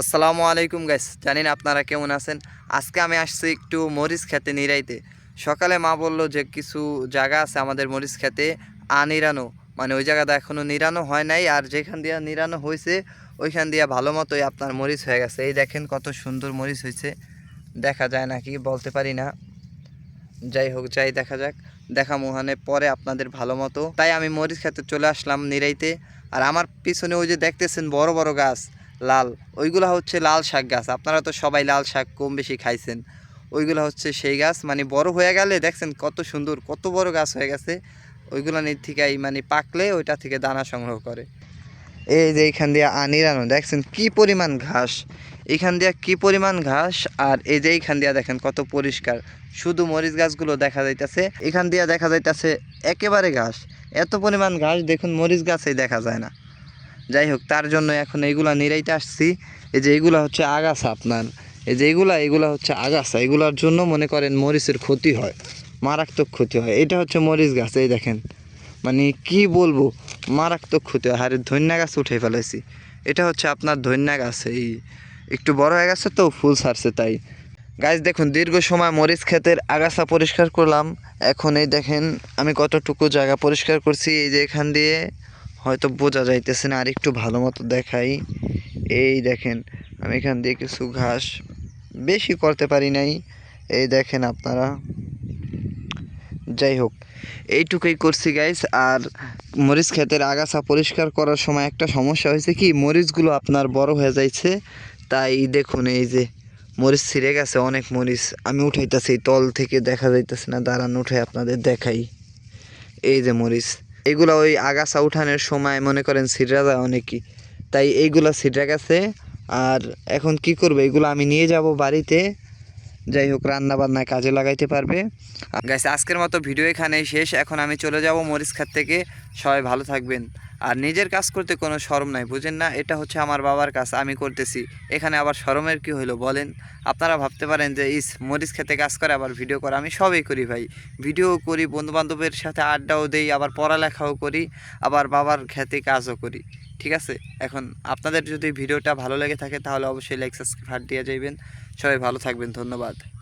আসসালামু আলাইকুম গাইস জানি না আপনারা কেমন আছেন? আজকে আমি আসছি একটু মরিচ খেতে নিরাইতে। সকালে মা বলল যে কিছু জায়গা আছে আমাদের মরিচ খেতে আনিরানো মানে ওই জায়গাটা এখনও নিরানো হয় নাই আর যেখান দিয়ে নিরানো হয়েছে ওইখান দিয়ে ভালো মতোই আপনার মরিচ হয়ে গেছে। এই দেখেন কত সুন্দর মরিচ হয়েছে দেখা যায় নাকি, বলতে পারি না। যাই হোক, যাই দেখা যাক। দেখা মোহানে পরে আপনাদের ভালো মতো। তাই আমি মরিচ খেতে চলে আসলাম নিরাইতে। আর আমার পিছনে ওই যে দেখতেছেন বড় বড় গাছ। লাল, ওইগুলো হচ্ছে লাল শাক গাছ। আপনারা তো সবাই লাল শাক কম বেশি খাইছেন। ওইগুলো হচ্ছে সেই গাছ। মানে বড় হয়ে গেলে দেখছেন কত সুন্দর, কত বড় গাছ হয়ে গেছে। ওইগুলো নিচ থেকে মানে পাকলে ওইটা থেকে দানা সংগ্রহ করে। এই যে এইখান দিয়ে আনিরানো দেখছেন কি পরিমাণ ঘাস। এইখান দিয়ে কি পরিমাণ ঘাস আর এই যে এইখান দিয়ে দেখেন কত পরিষ্কার। শুধু মরিচ গাছগুলো দেখা যাইতেছে। এখান দিয়ে দেখা যাইতেছে একেবারে ঘাস। এত পরিমাণ ঘাস দেখুন মরিচ গাছেই দেখা যায় না। যাই হোক তার জন্য এখন এইগুলা নিরাইতে আসছি। এই যে এইগুলা হচ্ছে আগাছা আপনার। এই যে এইগুলা এগুলা হচ্ছে আগাছা। এগুলার জন্য মনে করেন মরিচের ক্ষতি হয়, মারাত্মক ক্ষতি হয়। এটা হচ্ছে মরিচ গাছ, এই দেখেন। মানে কি বলব, মারাত্মক ক্ষতি হয়। আরে ধন্যা গাছ উঠে ফেলেছি এটা হচ্ছে আপনার ধন্যা গাছ। এই একটু বড় হয়ে গেছে তো, ফুল ছাড়ছে তাই। গাছ দেখুন, দীর্ঘ সময় মরিচ ক্ষেতের আগাছা পরিষ্কার করলাম। এখন এই দেখেন, আমি কতটুকু জায়গা পরিষ্কার করছি। এই যে এখান দিয়ে হয়তো বোঝা যাইতেছে না আর একটু ভালো মতো দেখাই। এই দেখেন, আমি এখান দিয়ে কিছু ঘাস বেশি করতে পারি নাই। এই দেখেন আপনারা। যাই হোক, এইটুকুই করছি গাইস আর মরিচ ক্ষেতের আগাছা পরিষ্কার করার সময় একটা সমস্যা হয়েছে কি, মরিচগুলো আপনার বড় হয়ে যাইছে। তাই দেখুন, এই যে মরিচ ছিঁড়ে গেছে, অনেক মরিচ। আমি উঠাইতেছি, তল থেকে দেখা যাইতেছে না, দাঁড়ান, উঠে আপনাদের দেখাই। এই যে মরিচ। এগুলো ওই আগাছা উঠানের সময় মনে করেন ছিঁড়া যায় অনেকই। তাই এইগুলো সিডরা গেছে আর এখন কি করবে? এগুলো আমি নিয়ে যাব বাড়িতে। যাই হোক রান্না বান্নায় কাজে লাগাইতে পারবে। গাইস আজকের মতো ভিডিও এখানেই শেষ। এখন আমি চলে যাব মরিচ খাত থেকে। সবাই ভালো থাকবেন। আর নিজের কাজ করতে কোনো শরম নাই, বুঝেন না? এটা হচ্ছে আমার বাবার কাজ, আমি করতেছি। এখানে আবার শরমের কি হইল বলেন? আপনারা ভাবতে পারেন যে, ইস, মরিচ খেতে কাজ করে, আবার ভিডিও করে। আমি সবই করি ভাই। ভিডিও করি, বন্ধুবান্ধবের সাথে আড্ডাও দেই, আবার পড়ালেখাও করি, আবার বাবার খেতে কাজও করি। ঠিক আছে? এখন আপনাদের যদি ভিডিওটা ভালো লেগে থাকে, তাহলে অবশ্যই লাইক সাবস্ক্রাইব দিয়ে যাইবেন। সবাই ভালো থাকবেন, ধন্যবাদ।